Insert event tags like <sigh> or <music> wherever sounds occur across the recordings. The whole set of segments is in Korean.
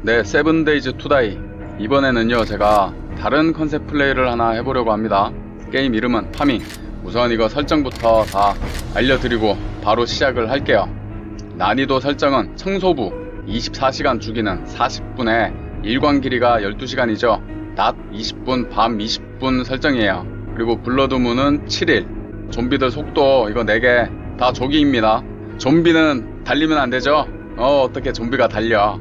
네, 세븐데이즈 투다이. 이번에는요, 제가 다른 컨셉 플레이를 하나 해보려고 합니다. 게임 이름은 파밍. 우선 이거 설정부터 다 알려드리고 바로 시작을 할게요. 난이도 설정은 청소부 24시간 죽이는 40분에 일광 길이가 12시간이죠. 낮 20분, 밤 20분 설정이에요. 그리고 블러드문은 7일. 좀비들 속도 이거 4개 다 조기입니다. 좀비는 달리면 안 되죠? 어, 어떻게 좀비가 달려.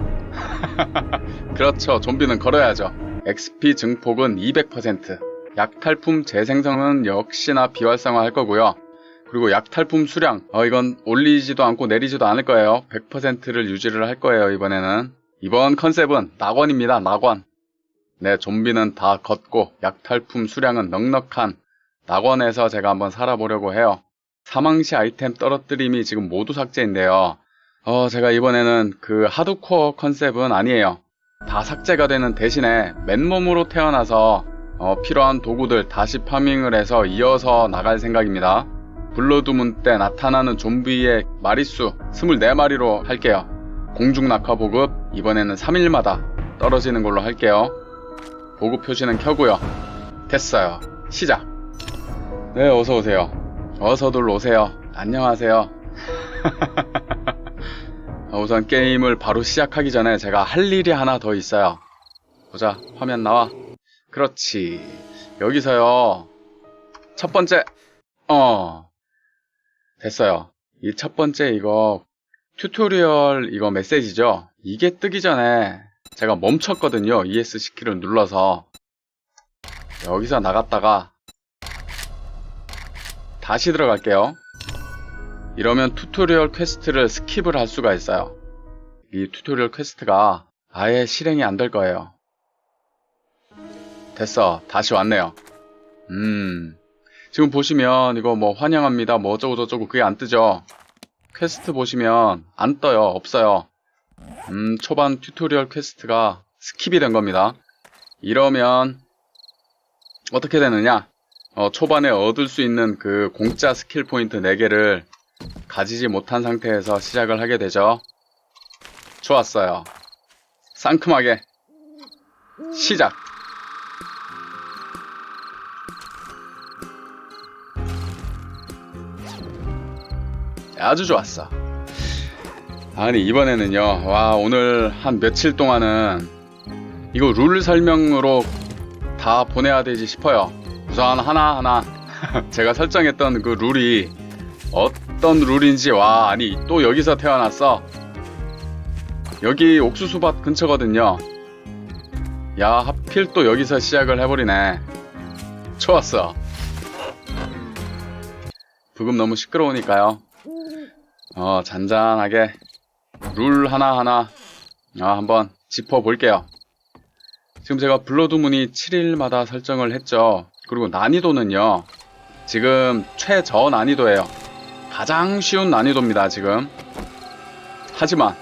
<laughs> 그렇죠. 좀비는 걸어야죠. XP 증폭은 200%. 약탈품 재생성은 역시나 비활성화 할 거고요. 그리고 약탈품 수량, 어, 이건 올리지도 않고 내리지도 않을 거예요. 100%를 유지를 할 거예요, 이번에는. 이번 컨셉은 낙원입니다, 낙원. 네, 좀비는 다 걷고, 약탈품 수량은 넉넉한 낙원에서 제가 한번 살아보려고 해요. 사망시 아이템 떨어뜨림이 지금 모두 삭제인데요. 어, 제가 이번에는 그 하드코어 컨셉은 아니에요. 다 삭제가 되는 대신에 맨몸으로 태어나서 어, 필요한 도구들 다시 파밍을 해서 이어서 나갈 생각입니다. 블러드문 때 나타나는 좀비의 마리수 24마리로 할게요. 공중 낙하 보급 이번에는 3일마다 떨어지는 걸로 할게요. 보급 표시는 켜고요. 됐어요. 시작. 네, 어서 오세요. 어서들 오세요. 안녕하세요. <laughs> 어, 우선 게임을 바로 시작하기 전에 제가 할 일이 하나 더 있어요. 보자, 화면 나와. 그렇지. 여기서요. 첫 번째, 어, 됐어요. 이 첫 번째 이거 튜토리얼 이거 메시지죠? 이게 뜨기 전에 제가 멈췄거든요. ESC 키를 눌러서. 여기서 나갔다가 다시 들어갈게요. 이러면 튜토리얼 퀘스트를 스킵을 할 수가 있어요. 이 튜토리얼 퀘스트가 아예 실행이 안 될 거예요. 됐어. 다시 왔네요. 음. 지금 보시면 이거 뭐 환영합니다. 뭐 어쩌고 저쩌고 그게 안 뜨죠? 퀘스트 보시면 안 떠요. 없어요. 음, 초반 튜토리얼 퀘스트가 스킵이 된 겁니다. 이러면 어떻게 되느냐? 어, 초반에 얻을 수 있는 그 공짜 스킬 포인트 4개를 가지지 못한 상태에서 시작을 하게 되죠. 좋았어요. 상큼하게 시작. 아주 좋았어. 아니 이번에는요. 와 오늘 한 며칠 동안은 이거 룰 설명으로 다 보내야 되지 싶어요. 우선 하나하나 <laughs> 제가 설정했던 그 룰이 어떤 룰인지 와 아니 또 여기서 태어났어. 여기 옥수수밭 근처거든요. 야 하필 또 여기서 시작을 해버리네. 좋았어. 부금 너무 시끄러우니까요. 어, 잔잔하게 룰 하나하나 아, 한번 짚어볼게요. 지금 제가 블러드 문이 7일마다 설정을 했죠. 그리고 난이도는요. 지금 최저 난이도예요. 가장 쉬운 난이도입니다, 지금. 하지만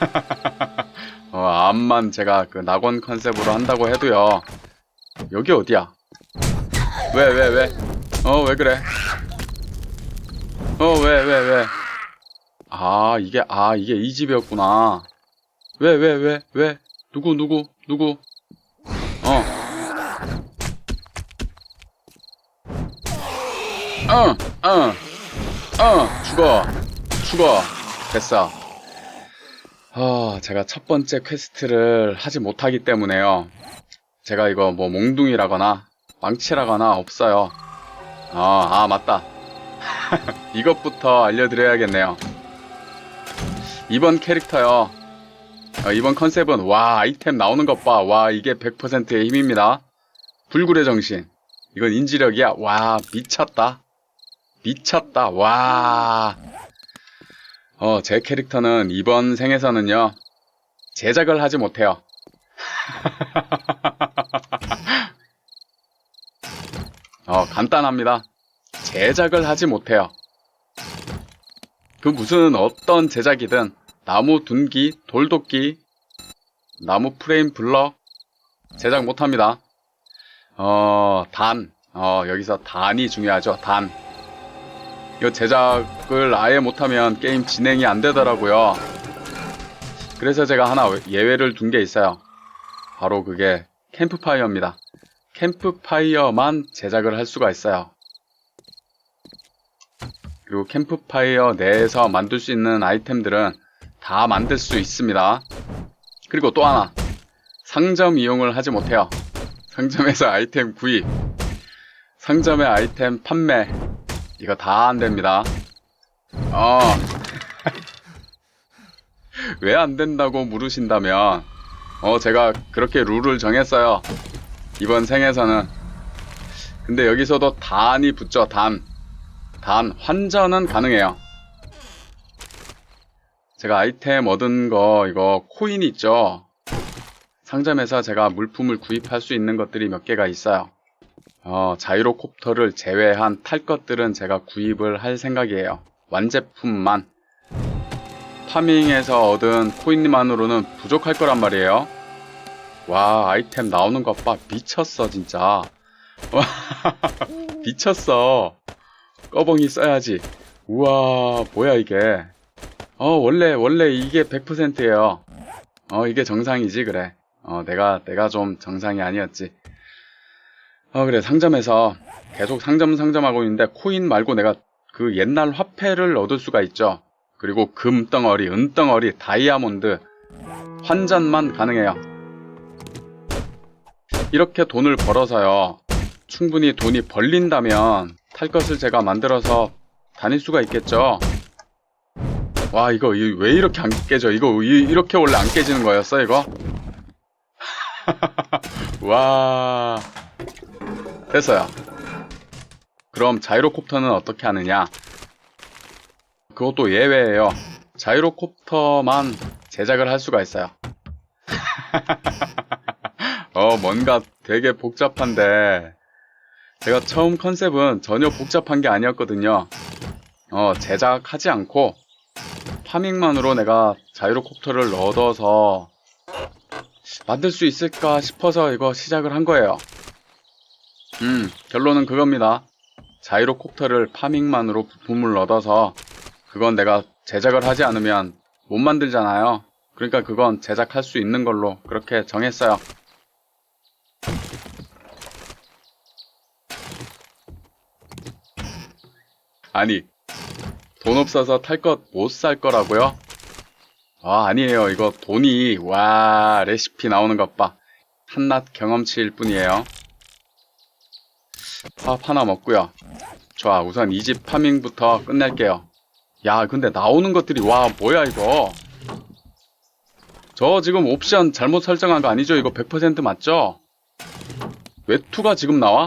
<laughs> 어, 암만 제가 그 낙원 컨셉으로 한다고 해도요. 여기 어디야? 왜, 왜, 왜? 어, 왜 그래? 어, 왜, 왜, 왜? 아, 이게, 아, 이게 이 집이었구나. 왜, 왜, 왜, 왜? 누구, 누구, 누구? 어. 어, 어, 어, 죽어. 죽어. 됐어. 어, 제가 첫 번째 퀘스트를 하지 못하기 때문에요. 제가 이거 뭐 몽둥이라거나 망치라거나 없어요. 아, 아, 맞다. <laughs> 이것부터 알려드려야겠네요. 이번 캐릭터요. 어, 이번 컨셉은 와 아이템 나오는 것 봐. 와 이게 100%의 힘입니다. 불굴의 정신. 이건 인지력이야. 와 미쳤다. 미쳤다. 와. 어, 제 캐릭터는 이번 생에서는요. 제작을 하지 못해요. <laughs> 어, 간단합니다. 제작을 하지 못해요. 그 무슨 어떤 제작이든 나무 둔기, 돌도끼, 나무 프레임 블럭 제작 못합니다. 어, 단, 어, 여기서 단이 중요하죠. 단. 이 제작을 아예 못하면 게임 진행이 안 되더라고요. 그래서 제가 하나 예외를 둔 게 있어요. 바로 그게 캠프파이어입니다. 캠프파이어만 제작을 할 수가 있어요. 그리고 캠프파이어 내에서 만들 수 있는 아이템들은 다 만들 수 있습니다. 그리고 또 하나 상점 이용을 하지 못해요. 상점에서 아이템 구입, 상점의 아이템 판매 이거 다 안 됩니다. 어. <laughs> 왜 안 된다고 물으신다면 어 제가 그렇게 룰을 정했어요. 이번 생에서는 근데 여기서도 단이 붙죠 단. 단 환전은 가능해요. 제가 아이템 얻은 거 이거 코인 있죠. 상점에서 제가 물품을 구입할 수 있는 것들이 몇 개가 있어요. 어, 자이로콥터를 제외한 탈 것들은 제가 구입을 할 생각이에요. 완제품만. 파밍에서 얻은 코인만으로는 부족할 거란 말이에요. 와, 아이템 나오는 것 봐. 미쳤어, 진짜. 와, <laughs> 미쳤어. 꺼벙이 써야지. 우와, 뭐야, 이게. 어, 원래, 원래 이게 100%예요. 어, 이게 정상이지, 그래. 어, 내가, 내가 좀 정상이 아니었지. 어, 그래. 상점에서 계속 상점 상점하고 있는데 코인 말고 내가 그 옛날 화폐를 얻을 수가 있죠. 그리고 금덩어리, 은덩어리, 다이아몬드 환전만 가능해요. 이렇게 돈을 벌어서요. 충분히 돈이 벌린다면 탈 것을 제가 만들어서 다닐 수가 있겠죠. 와, 이거 이- 왜 이렇게 안 깨져? 이거 이- 이렇게 원래 안 깨지는 거였어, 이거? <laughs> 와. 됐어요. 그럼 자이로콥터는 어떻게 하느냐? 그것도 예외예요. 자이로콥터만 제작을 할 수가 있어요. <laughs> 어, 뭔가 되게 복잡한데, 제가 처음 컨셉은 전혀 복잡한 게 아니었거든요. 어, 제작하지 않고, 파밍만으로 내가 자이로콥터를 얻어서 만들 수 있을까 싶어서 이거 시작을 한 거예요. 음, 결론은 그겁니다. 자이로 콥터를 파밍만으로 부품을 얻어서 그건 내가 제작을 하지 않으면 못 만들잖아요. 그러니까 그건 제작할 수 있는 걸로 그렇게 정했어요. 아니, 돈 없어서 탈 것 못 살 거라고요? 아, 아니에요. 이거 돈이, 와, 레시피 나오는 것 봐. 한낱 경험치일 뿐이에요. 밥 하나 먹고요. 좋아, 우선 이 집 파밍부터 끝낼게요. 야, 근데 나오는 것들이, 와, 뭐야, 이거. 저 지금 옵션 잘못 설정한 거 아니죠? 이거 100% 맞죠? 외투가 지금 나와?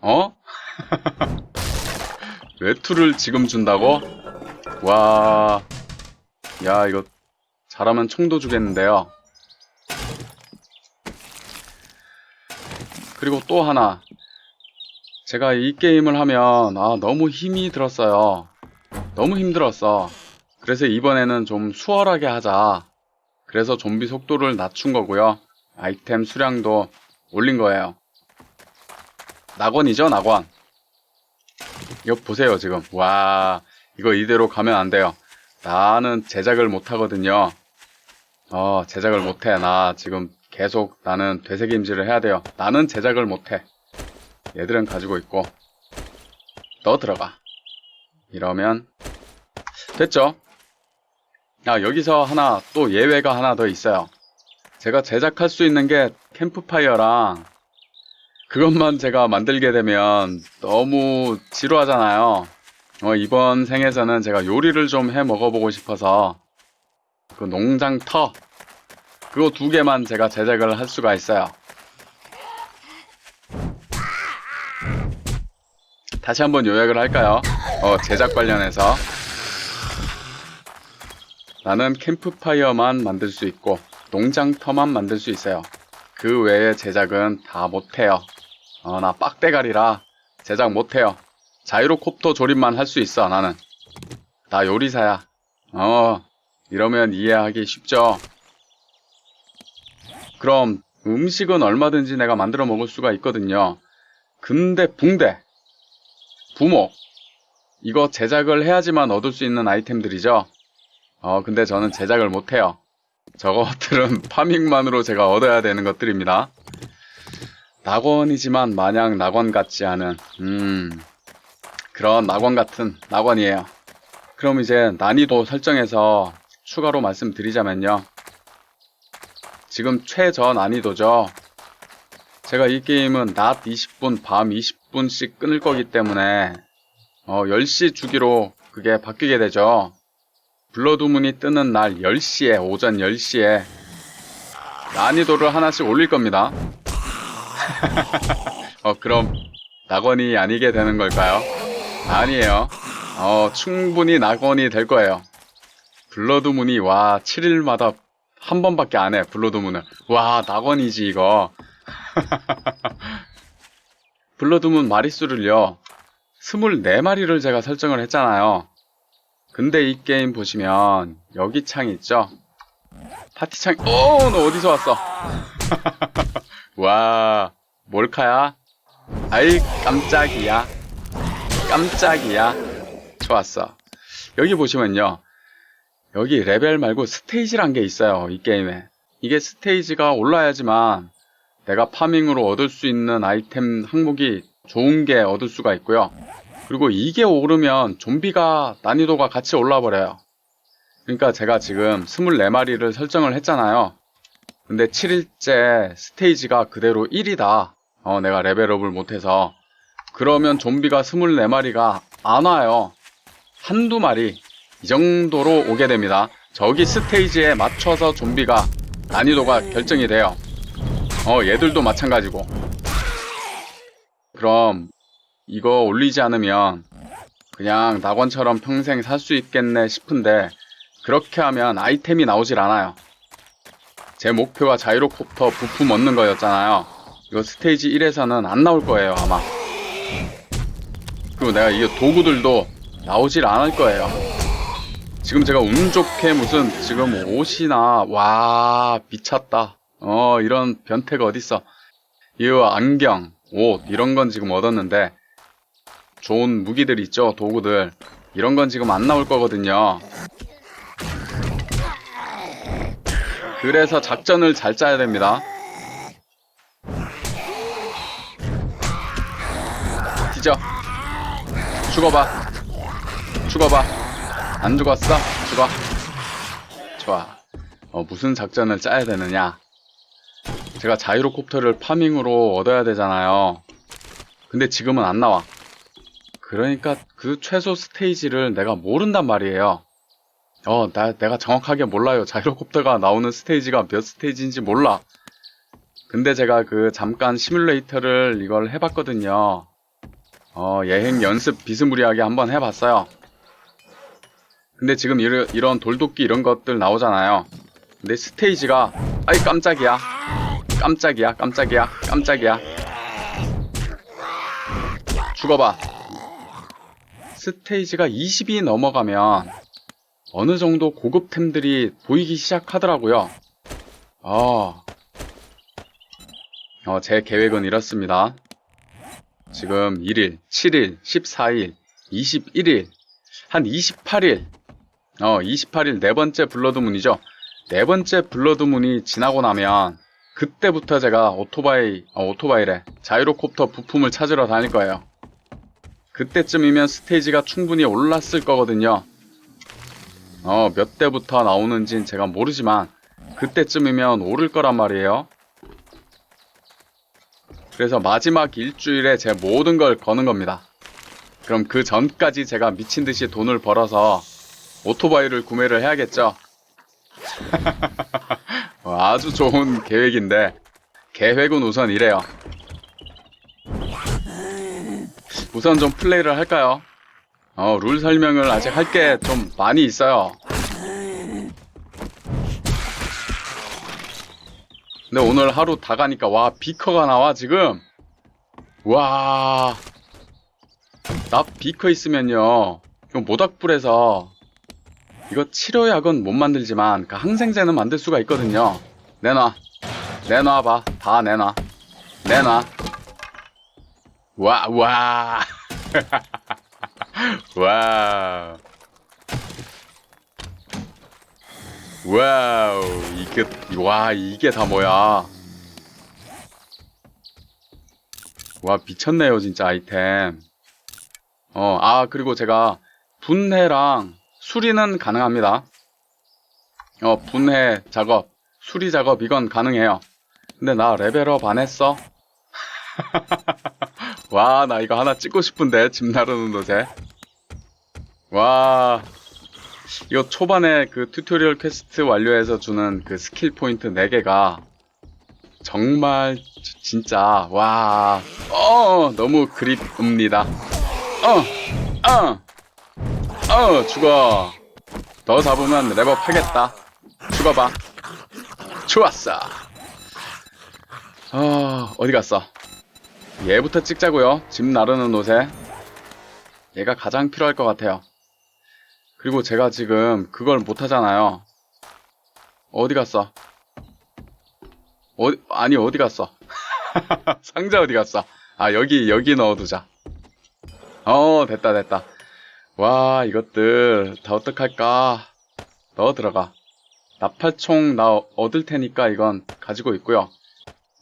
어? <laughs> 외투를 지금 준다고? 와, 야, 이거 잘하면 총도 주겠는데요. 그리고 또 하나. 제가 이 게임을 하면, 아, 너무 힘이 들었어요. 너무 힘들었어. 그래서 이번에는 좀 수월하게 하자. 그래서 좀비 속도를 낮춘 거고요. 아이템 수량도 올린 거예요. 낙원이죠, 낙원. 이거 보세요, 지금. 와, 이거 이대로 가면 안 돼요. 나는 제작을 못 하거든요. 어, 제작을 못 해. 나 지금 계속 나는 되새김질을 해야 돼요. 나는 제작을 못 해. 얘들은 가지고 있고. 너 들어가. 이러면 됐죠? 아, 여기서 하나 또 예외가 하나 더 있어요. 제가 제작할 수 있는 게 캠프파이어랑 그것만 제가 만들게 되면 너무 지루하잖아요. 어, 이번 생에서는 제가 요리를 좀 해 먹어보고 싶어서 그 농장 터 그거 두 개만 제가 제작을 할 수가 있어요. 다시 한번 요약을 할까요? 어, 제작 관련해서 나는 캠프파이어만 만들 수 있고 농장터만 만들 수 있어요. 그 외의 제작은 다 못해요. 어, 나 빡대가리라 제작 못해요. 자이로콥터 조립만 할 수 있어, 나는. 나 요리사야. 어, 이러면 이해하기 쉽죠? 그럼 음식은 얼마든지 내가 만들어 먹을 수가 있거든요. 근데 붕대, 부목, 이거 제작을 해야지만 얻을 수 있는 아이템들이죠. 어, 근데 저는 제작을 못해요. 저것들은 <laughs> 파밍만으로 제가 얻어야 되는 것들입니다. 낙원이지만 마냥 낙원 같지 않은, 음, 그런 낙원 같은 낙원이에요. 그럼 이제 난이도 설정에서 추가로 말씀드리자면요. 지금 최저 난이도죠. 제가 이 게임은 낮 20분, 밤 20분씩 끊을 거기 때문에 어, 10시 주기로 그게 바뀌게 되죠. 블러드문이 뜨는 날 10시에, 오전 10시에 난이도를 하나씩 올릴 겁니다. <laughs> 어, 그럼 낙원이 아니게 되는 걸까요? 아니에요. 어, 충분히 낙원이 될 거예요. 블러드문이, 와, 7일마다 한 번밖에 안 해, 블러드문을. 와, 낙원이지, 이거. <laughs> 블러드문 마리수를요, 24마리를 제가 설정을 했잖아요. 근데 이 게임 보시면, 여기 창 있죠? 파티 창, 오, 너 어디서 왔어? <laughs> 와, 몰카야? 아이, 깜짝이야. 깜짝이야. 좋았어. 여기 보시면요. 여기 레벨 말고 스테이지란 게 있어요. 이 게임에. 이게 스테이지가 올라야지만 내가 파밍으로 얻을 수 있는 아이템 항목이 좋은 게 얻을 수가 있고요. 그리고 이게 오르면 좀비가 난이도가 같이 올라 버려요. 그러니까 제가 지금 24마리를 설정을 했잖아요. 근데 7일째 스테이지가 그대로 1이다. 어, 내가 레벨업을 못해서. 그러면 좀비가 24마리가 안 와요. 한두 마리. 이 정도로 오게 됩니다. 저기 스테이지에 맞춰서 좀비가 난이도가 결정이 돼요. 어, 얘들도 마찬가지고. 그럼 이거 올리지 않으면 그냥 낙원처럼 평생 살 수 있겠네 싶은데 그렇게 하면 아이템이 나오질 않아요. 제 목표가 자이로콥터 부품 얻는 거였잖아요. 이거 스테이지 1에서는 안 나올 거예요, 아마. 그리고 내가 이게 도구들도 나오질 않을 거예요. 지금 제가 운 좋게 무슨 지금 옷이나 와 미쳤다. 어 이런 변태가 어딨어. 이 안경, 옷 이런 건 지금 얻었는데 좋은 무기들 있죠, 도구들. 이런 건 지금 안 나올 거거든요. 그래서 작전을 잘 짜야 됩니다. 뒤져. 죽어봐. 죽어봐. 안 죽었어? 죽어. 좋아. 어, 무슨 작전을 짜야 되느냐. 제가 자이로콥터를 파밍으로 얻어야 되잖아요. 근데 지금은 안 나와. 그러니까 그 최소 스테이지를 내가 모른단 말이에요. 어, 나, 내가 정확하게 몰라요. 자이로콥터가 나오는 스테이지가 몇 스테이지인지 몰라. 근데 제가 그 잠깐 시뮬레이터를 이걸 해봤거든요. 어, 예행 연습 비스무리하게 한번 해봤어요. 근데 지금 이르, 이런 돌도끼 이런 것들 나오잖아요. 근데 스테이지가, 아이, 깜짝이야. 깜짝이야, 깜짝이야, 깜짝이야. 죽어봐. 스테이지가 20이 넘어가면 어느 정도 고급템들이 보이기 시작하더라고요. 어, 어, 제 계획은 이렇습니다. 지금 1일, 7일, 14일, 21일, 한 28일, 어, 28일 네 번째 블러드문이죠. 네 번째 블러드문이 지나고 나면 그때부터 제가 오토바이, 어, 오토바이래. 자이로콥터 부품을 찾으러 다닐 거예요. 그때쯤이면 스테이지가 충분히 올랐을 거거든요. 어, 몇 대부터 나오는진 제가 모르지만 그때쯤이면 오를 거란 말이에요. 그래서 마지막 일주일에 제 모든 걸 거는 겁니다. 그럼 그 전까지 제가 미친 듯이 돈을 벌어서 오토바이를 구매를 해야겠죠. <laughs> 어, 아주 좋은 계획인데 계획은 우선 이래요. 우선 좀 플레이를 할까요? 어, 룰 설명을 아직 할 게 좀 많이 있어요. 근데 오늘 하루 다 가니까 와 비커가 나와 지금 와나 비커 있으면요 이거 모닥불에서 이거 치료약은 못 만들지만 그 항생제는 만들 수가 있거든요. 내놔. 내놔봐. 다 내놔. 내놔. 와와. <laughs> 와. 와우. 이게 와 이게 다 뭐야? 와 미쳤네요 진짜 아이템. 어 아 그리고 제가 분해랑 수리는 가능합니다. 어 분해 작업 수리 작업 이건 가능해요. 근데 나 레벨업 안 했어? <laughs> 와 나 이거 하나 찍고 싶은데 집 나르는 도제 와 이거 초반에 그 튜토리얼 퀘스트 완료해서 주는 그 스킬 포인트 4개가 정말 지- 진짜 와, 어, 너무 그립습니다. 어, 어, 어, 죽어. 더 잡으면 랩업 하겠다. 죽어봐. 좋았어. 어, 어디 갔어? 얘부터 찍자고요. 집 나르는 옷에. 얘가 가장 필요할 것 같아요. 그리고 제가 지금 그걸 못 하잖아요. 어디 갔어? 어디, 아니, 어디 갔어? <laughs> 상자 어디 갔어? 아, 여기, 여기 넣어두자. 어, 됐다, 됐다. 와, 이것들, 다 어떡할까? 넣어 들어가. 나팔총 나 얻을 테니까 이건 가지고 있고요.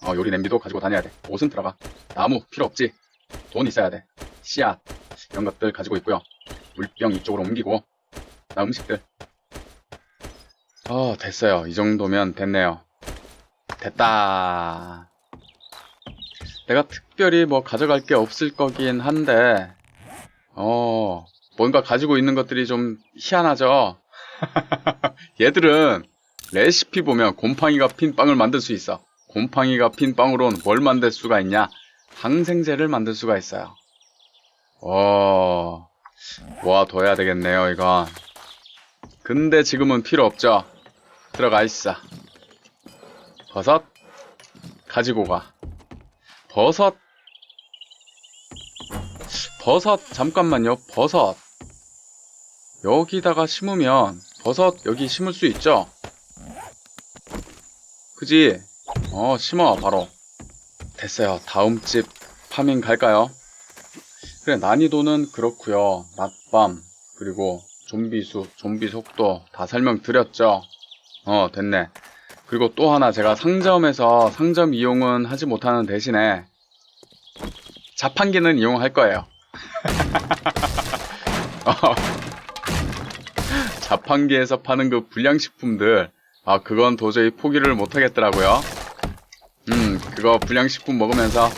어, 요리 냄비도 가지고 다녀야 돼. 옷은 들어가. 나무 필요 없지. 돈 있어야 돼. 씨앗, 이런 것들 가지고 있고요. 물병 이쪽으로 옮기고. 나 음식들. 어, 됐어요. 이 정도면 됐네요. 됐다. 내가 특별히 뭐 가져갈 게 없을 거긴 한데, 어, 뭔가 가지고 있는 것들이 좀 희한하죠? <laughs> 얘들은 레시피 보면 곰팡이가 핀 빵을 만들 수 있어. 곰팡이가 핀 빵으로는 뭘 만들 수가 있냐? 항생제를 만들 수가 있어요. 어, 모아둬야 되겠네요, 이건. 근데 지금은 필요 없죠. 들어가 있어. 버섯 가지고 가. 버섯 버섯 잠깐만요. 버섯 여기다가 심으면 버섯 여기 심을 수 있죠? 그지? 어 심어 바로 됐어요. 다음 집 파밍 갈까요? 그래 난이도는 그렇고요. 낮밤 그리고 좀비 수, 좀비 속도 다 설명드렸죠? 어, 됐네. 그리고 또 하나 제가 상점에서 상점 이용은 하지 못하는 대신에 자판기는 이용할 거예요. <laughs> 어, 자판기에서 파는 그 불량식품들, 아, 그건 도저히 포기를 못 하겠더라고요. 음, 그거 불량식품 먹으면서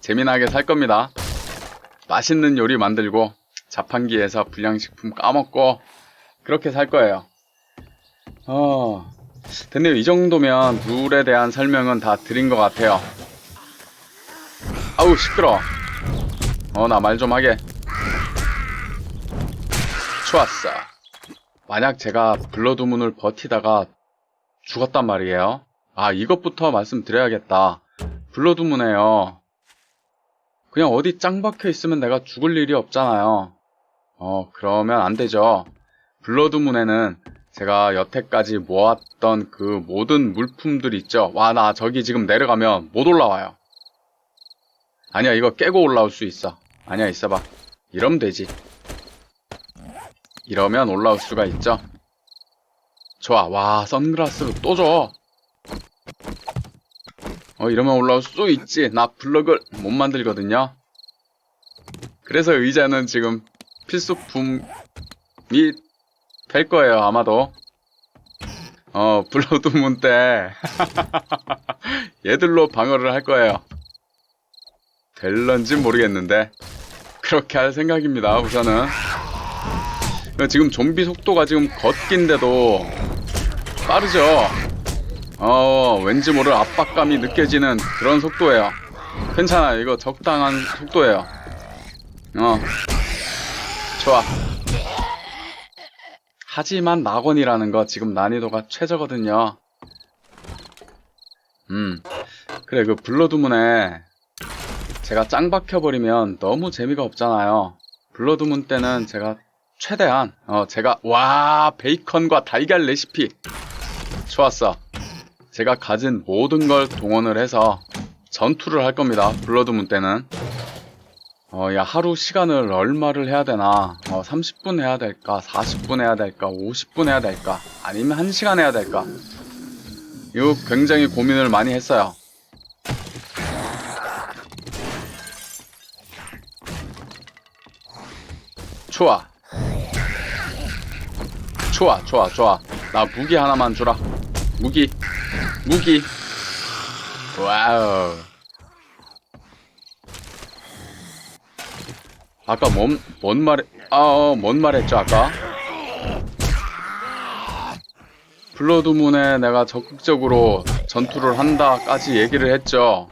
재미나게 살 겁니다. 맛있는 요리 만들고 자판기에서 불량식품 까먹고 그렇게 살 거예요. 어, 됐네요. 이 정도면 룰에 대한 설명은 다 드린 것 같아요. 아우 시끄러. 어, 나 말 좀 하게. 좋았어. 만약 제가 블러드문을 버티다가 죽었단 말이에요. 아, 이것부터 말씀드려야겠다. 블러드문에요. 그냥 어디 짱 박혀 있으면 내가 죽을 일이 없잖아요. 어, 그러면 안 되죠. 블러드문에는 제가 여태까지 모았던 그 모든 물품들 있죠. 와, 나 저기 지금 내려가면 못 올라와요. 아니야, 이거 깨고 올라올 수 있어. 아니야, 있어봐. 이러면 되지. 이러면 올라올 수가 있죠. 좋아, 와, 선글라스를 또 줘. 어, 이러면 올라올 수 있지. 나 블럭을 못 만들거든요. 그래서 의자는 지금 필수품이 될 거예요, 아마도. 어, 블러드문 때 <laughs> 얘들로 방어를 할 거예요. 될런지 모르겠는데 그렇게 할 생각입니다, 우선은. 지금 좀비 속도가 지금 걷긴데도 빠르죠? 어, 왠지 모를 압박감이 느껴지는 그런 속도예요. 괜찮아, 이거 적당한 속도예요. 어, 좋아. 하지만 낙원이라는 거 지금 난이도가 최저거든요. 음, 그래, 그 블러드문에 제가 짱 박혀버리면 너무 재미가 없잖아요. 블러드문 때는 제가 최대한, 어, 제가, 와, 베이컨과 달걀 레시피. 좋았어. 제가 가진 모든 걸 동원을 해서 전투를 할 겁니다. 블러드문 때는. 어, 야, 하루 시간을 얼마를 해야 되나? 어, 30분 해야 될까? 40분 해야 될까? 50분 해야 될까? 아니면 1시간 해야 될까? 이거 굉장히 고민을 많이 했어요. 좋아. 좋아, 좋아, 좋아. 나 무기 하나만 주라. 무기. 무기. 와우. 아까 뭔, 뭔 말, 아, 어, 뭔 말했죠, 아까? 블러드문에 내가 적극적으로 전투를 한다까지 얘기를 했죠.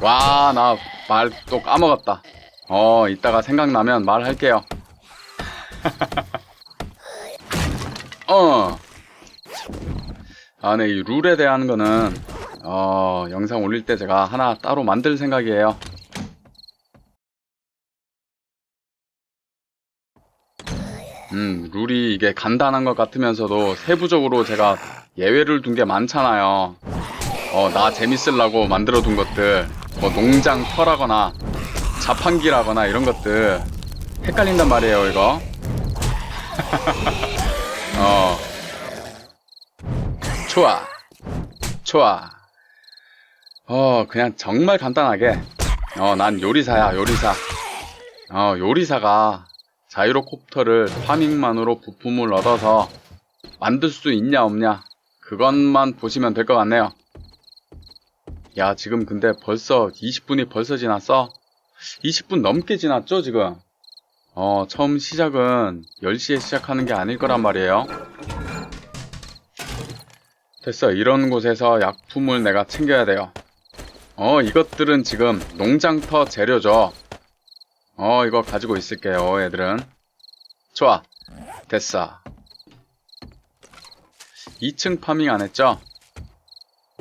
와, 나 말 또 까먹었다. 어, 이따가 생각나면 말할게요. <laughs> 어. 아, 네, 이 룰에 대한 거는, 어, 영상 올릴 때 제가 하나 따로 만들 생각이에요. 음, 룰이 이게 간단한 것 같으면서도 세부적으로 제가 예외를 둔 게 많잖아요. 어, 나 재밌으려고 만들어 둔 것들, 뭐 농장 터라거나 자판기라거나 이런 것들 헷갈린단 말이에요, 이거. <laughs> 어. 좋아. 좋아. 어, 그냥 정말 간단하게. 어, 난 요리사야, 요리사. 어, 요리사가 자이로콥터를 파밍만으로 부품을 얻어서 만들 수 있냐 없냐 그것만 보시면 될 것 같네요 야 지금 근데 벌써 20분이 벌써 지났어 20분 넘게 지났죠 지금 어 처음 시작은 10시에 시작하는 게 아닐 거란 말이에요 됐어 이런 곳에서 약품을 내가 챙겨야 돼요 어 이것들은 지금 농장터 재료죠 어, 이거 가지고 있을게요, 애들은. 좋아. 됐어. 2층 파밍 안 했죠?